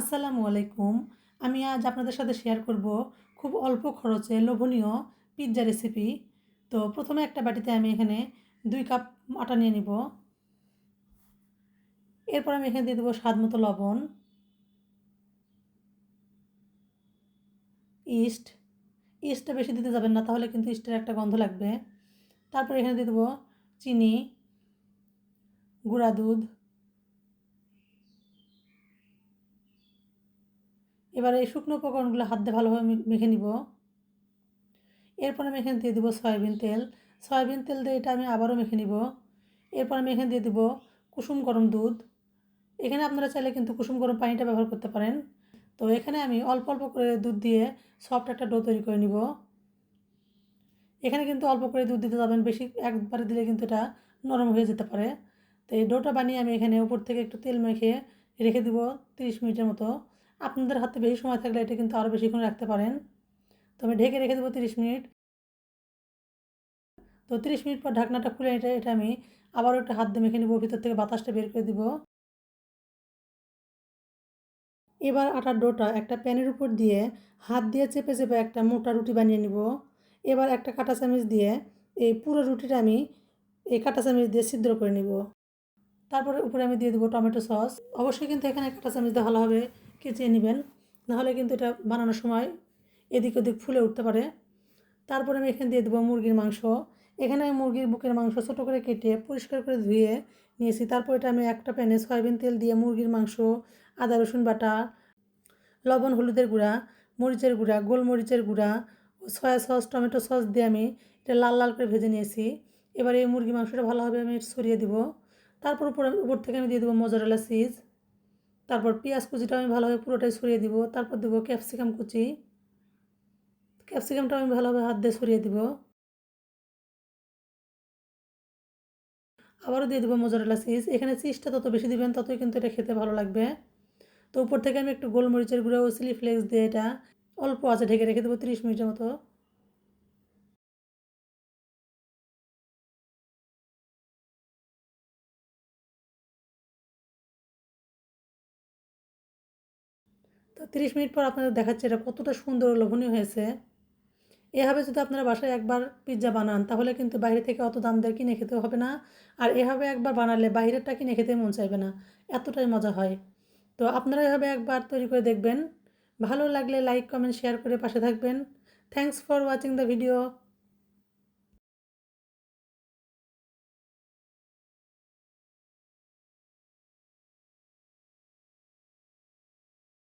আসসালামু আলাইকুম। আমি আজ আপনাদের সাথে শেয়ার করব খুব অল্প খরচে লোভনীয় পিৎজা রেসিপি তো প্রথমে একটা বাটিতে আমি এখানে দুই কাপ আটা নিয়ে নিব। এরপর আমি এখানে দিয়ে দেবো স্বাদ মতো লবণ। ইস্ট ইস্টটা বেশি দিতে যাবেন না, তাহলে কিন্তু ইস্টের একটা গন্ধ লাগবে। তারপর এখানে দিয়ে দেবো চিনি, গুঁড়া দুধ। এবার এই শুকনো উপকরণগুলো হাত দিয়ে ভালোভাবে মেখে নিব। এরপর আমি এখানে দিয়ে দেবো সয়াবিন তেল। সয়াবিন তেল দিয়ে এটা আমি আবারও মেখে নিব। এরপর আমি এখানে দিয়ে দেবো কুসুম গরম দুধ। এখানে আপনারা চাইলে কিন্তু কুসুম গরম পানিটা ব্যবহার করতে পারেন। তো এখানে আমি অল্প অল্প করে দুধ দিয়ে সফট একটা ডো তৈরি করে নিব। এখানে কিন্তু অল্প করে দুধ দিতে যাবেন, বেশি একবারে দিলে কিন্তু এটা নরম হয়ে যেতে পারে। তো এই ডোটা বানিয়ে আমি এখানে উপর থেকে একটু তেল মেখে রেখে দিব তিরিশ মিনিটের মতো। আপনাদের হাতে বেশি সময় থাকলে এটা কিন্তু আরও বেশিক্ষণ রাখতে পারেন। তো আমি ঢেকে রেখে দেবো তিরিশ মিনিট। তো তিরিশ মিনিট পর ঢাকনাটা খুলে এটা এটা আমি আবারও একটা হাত দিয়ে মেখে নেব, ভিতর থেকে বাতাসটা বের করে দিব। এবার আটার ডোটা একটা প্যানের উপর দিয়ে হাত দিয়ে চেপে চেপে একটা মোটা রুটি বানিয়ে নিব। এবার একটা কাঁটা চামিচ দিয়ে এই পুরো রুটিটা আমি এই কাঁটা চামিচ দিয়ে ছিদ্র করে নিব। তারপরে উপরে আমি দিয়ে দেবো টমেটো সস। অবশ্যই কিন্তু এখানে কাঁটা চামিচ দিয়ে ভালোভাবে কেচিয়ে নেবেন। নাহলে কিন্তু এটা বানানোর সময় এদিক ওদিক ফুলে উঠতে পারে। তারপরে আমি এখানে দিয়ে দেবো মুরগির মাংস। এখানে আমি মুরগির বুকের মাংস ছোটো করে কেটে পরিষ্কার করে ধুয়ে নিয়েছি। তারপর এটা আমি একটা প্যানে সয়াবিন তেল দিয়ে মুরগির মাংস, আদা, রসুন বাটা, লবণ, হলুদের গুঁড়া, মরিচের গুঁড়া, গোলমরিচের গুঁড়া, সয়া সস, টমেটো সস দিয়ে আমি এটা লাল লাল করে ভেজে নিয়েছি। এবার এই মুরগি মাংসটা ভালোভাবে আমি ছড়িয়ে দিব। তারপর উপর উপর থেকে আমি দিয়ে দেবো মজারেলা চিজ। তারপর পেঁয়াজ কুচিটা আমি ভালোভাবে পুরোটাই সরিয়ে দিব, তারপর দেবো ক্যাপসিকাম কুচি। ক্যাপসিকামটা আমি ভালোভাবে হাত দিয়ে সরিয়ে দিব। আবারও দিয়ে দেবো মোজারেলা চিজ এখানে চিজটা তত বেশি দিবেন, ততই কিন্তু এটা খেতে ভালো লাগবে। তো উপর থেকে আমি একটু গোলমরিচের গুঁড়ো ও চিলি ফ্লেক্স দিয়ে এটা অল্প আছে ঢেকে রেখে দেবো তিরিশ মিনিটের মতো। তো তিরিশ মিনিট পর আপনাদের দেখাচ্ছে এটা কতটা সুন্দর লোভনীয় হয়েছে। এভাবে যদি আপনারা বাসায় একবার পিৎজা বানান, তাহলে কিন্তু বাইরে থেকে অত দাম দিয়ে কিনে খেতে হবে না। আর এভাবে একবার বানালে বাইরেরটা কিনে খেতে মন চাইবে না, এতটাই মজা হয়। তো আপনারা এভাবে একবার তৈরি করে দেখবেন। ভালো লাগলে লাইক কমেন্ট শেয়ার করে পাশে থাকবেন। Thanks for watching the video